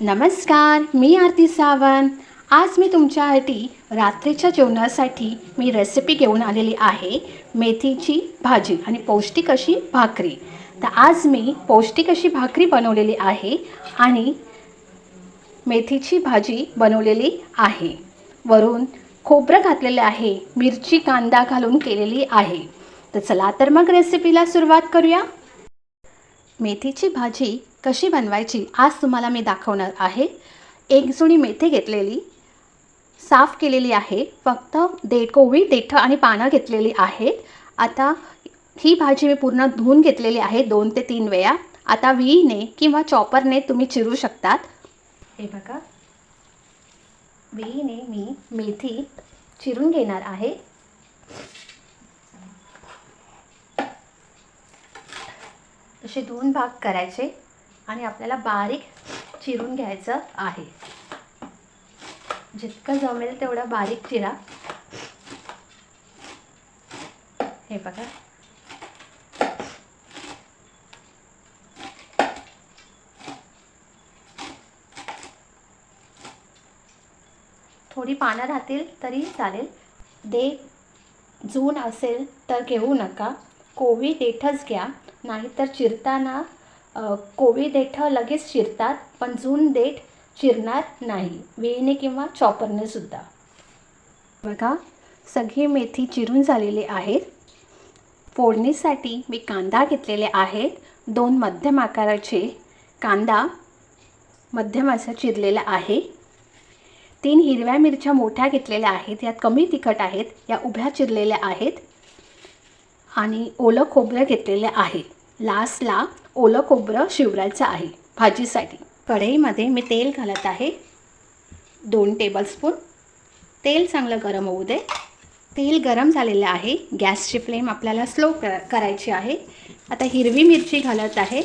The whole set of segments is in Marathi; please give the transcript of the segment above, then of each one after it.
नमस्कार मी आरती सावंत. आज मी तुमच्यासाठी रात्रीच्या जेवणासाठी मी रेसिपी घेऊन आलेली आहे. मेथीची भाजी आणि पौष्टिक अशी भाकरी. तर आज मी पौष्टिक अशी भाकरी बनवलेली आहे आणि मेथीची भाजी बनवलेली आहे. वरून खोबरं घातलेलं आहे. मिरची कांदा घालून केलेली आहे. तर चला तर मग रेसिपीला सुरुवात करूया. मेथीची भाजी कशी बनवायची आज तुम्हाला मी दाखवणार आहे. एक जुनी मेथी घेतलेली साफ केलेली आहे. फक्त दे कोवळी देठं आणि पानं घेतलेली आहेत आता ही भाजी मी पूर्ण धुवून घेतलेली आहे दोन ते तीन वेळा. आता विहीने किंवा चॉपरने तुम्ही चिरू शकतात. हे बघा. विहीने मी मेथी चिरून घेणार आहे. असे दोन भाग करायचे. आणि आपल्याला बारीक चिरून घ्यायचं आहे. जितकं जमेल तेवढं बारीक चिरा. हे बघा. थोडी पानं राहतील तरी चालेल. दे जून असेल तर घेऊ नका. कोवी देठच घ्या. नाहीतर चिरताना कोवळी देठं लगेच चिरतात पण जून देठ चिरणार नाही. वेळीने किंवा चॉपरने सुद्धा. बघा सगळी मेथी चिरून झालेली आहेत. फोडणीसाठी मी कांदा घेतलेले आहेत. दोन मध्यम आकाराचे कांदा मध्यम असं चिरलेला आहे. तीन हिरव्या मिरच्या मोठ्या घेतलेल्या आहेत. यात कमी तिखट आहेत. या उभ्या चिरलेल्या आहेत. आणि ओलं खोबरं घेतलेलं आहे. लास्टला ओलं खोबरं शिवरायचं आहे भाजीसाठी. कढईमध्ये मी तेल घालत आहे. दोन टेबलस्पून तेल चांगलं गरम होऊ दे. तेल गरम झालेलं आहे. गॅसची फ्लेम आपल्याला स्लो कर करायची आहे. आता हिरवी मिरची घालत आहे.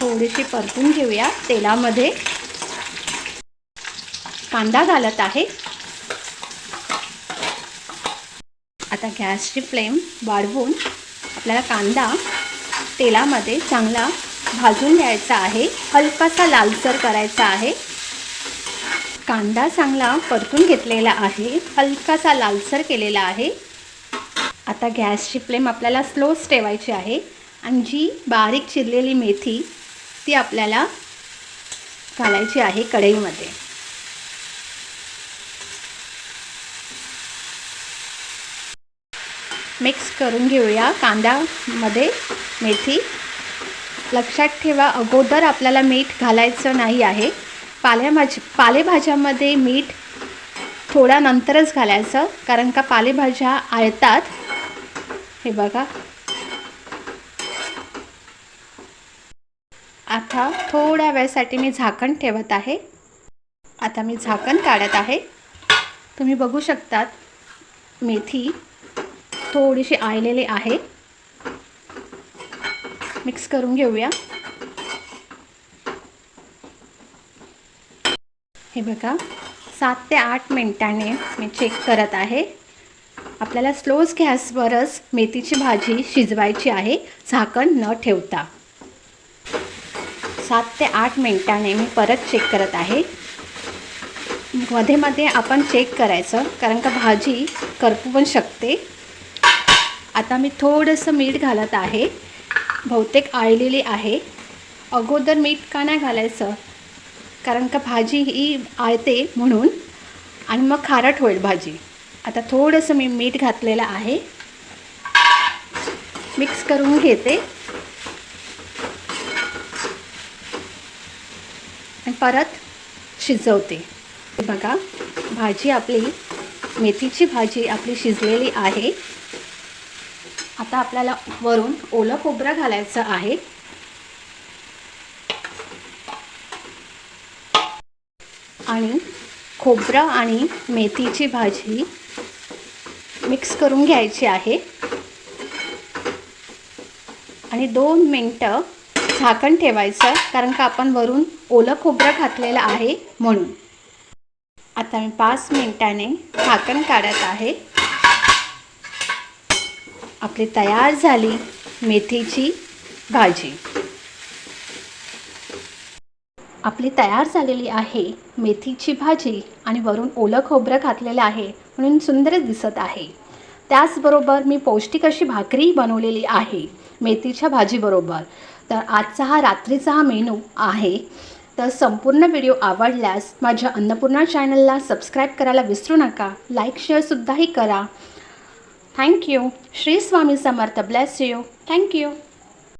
थोडीशी परतून घेऊया तेलामध्ये. कांदा घालत आहे. आता गॅसची फ्लेम वाढवून आपल्याला कांदा तेलामध्ये चांगला भाजून घ्यायचा आहे. हलकासा लालसर करायचा आहे. कांदा चांगला परतून घेतलेला आहे. हलकासा लालसर केलेला आहे. आता गॅसची फ्लेम आपल्याला स्लोच ठेवायची आहे आणि जी बारीक चिरलेली मेथी ती आपल्याला घालायची आहे कढईमध्ये. मिक्स करून घेऊया. कांद्यामध्ये मेथी. लक्षात ठेवा अगोदर आपल्याला मीठ घालायचं नाही आहे. पालेभाजी पालेभाज्यामध्ये मीठ थोड्या नंतरच घालायचं कारण का पालेभाज्या आळतात. हे बघा. आता थोड्या वेळसाठी मी झाकण ठेवत आहे. आता मी झाकण काढत आहे. तुम्ही बघू शकतात मेथी थोडीशी आळलेली आहे. मिक्स करून घेऊया. हे बघा सात ते आठ मिनटाने मी चेक करत आहे. आपल्याला स्लोज गॅसवरच मेथीची भाजी शिजवायची आहे झाकण न ठेवता. सात ते आठ मिनटाने मी परत चेक करत आहे. मध्ये मध्ये आपण चेक करायचं कारण का भाजी करपू पण शकते. आता मी थोडंसं मीठ घालत आहे. बहुतेक आळलेली आहे. अगोदर मीठ का नाही घालायचं? कारण का भाजी ही आळते म्हणून. आणि मग खारट होईल भाजी. आता थोडंसं मी मीठ घातलेलं आहे. मिक्स करून घेते. आणि परत शिजवते. बघा भाजी आपली मेथीची भाजी आपली शिजलेली आहे. आता आपल्याला वरून ओलं खोबरं घालायचं आहे. आणि खोबरं आणि मेथीची भाजी मिक्स करून घ्यायची आहे. आणि दोन मिनटं झाकण ठेवायचं कारण का आपण वरून ओलं खोबरं घातलेलं आहे म्हणून. आता मी पाच मिनटाने झाकण काढत आहे. आपली तयार झाली मेथीची भाजी. आपली तयार झालेली आहे मेथीची भाजी आणि वरून ओलं खोबरं घातलेलं आहे म्हणून सुंदरच दिसत आहे. त्याचबरोबर मी पौष्टिक अशी भाकरी बनवलेली आहे मेथीच्या भाजीबरोबर. तर आजचा हा रात्रीचा हा मेनू आहे. तर संपूर्ण व्हिडिओ आवडल्यास माझ्या अन्नपूर्णा चॅनलला सबस्क्राईब करायला विसरू नका. लाईक शेअरसुद्धाही करा. Thank you Shri Swami Samarth bless you thank you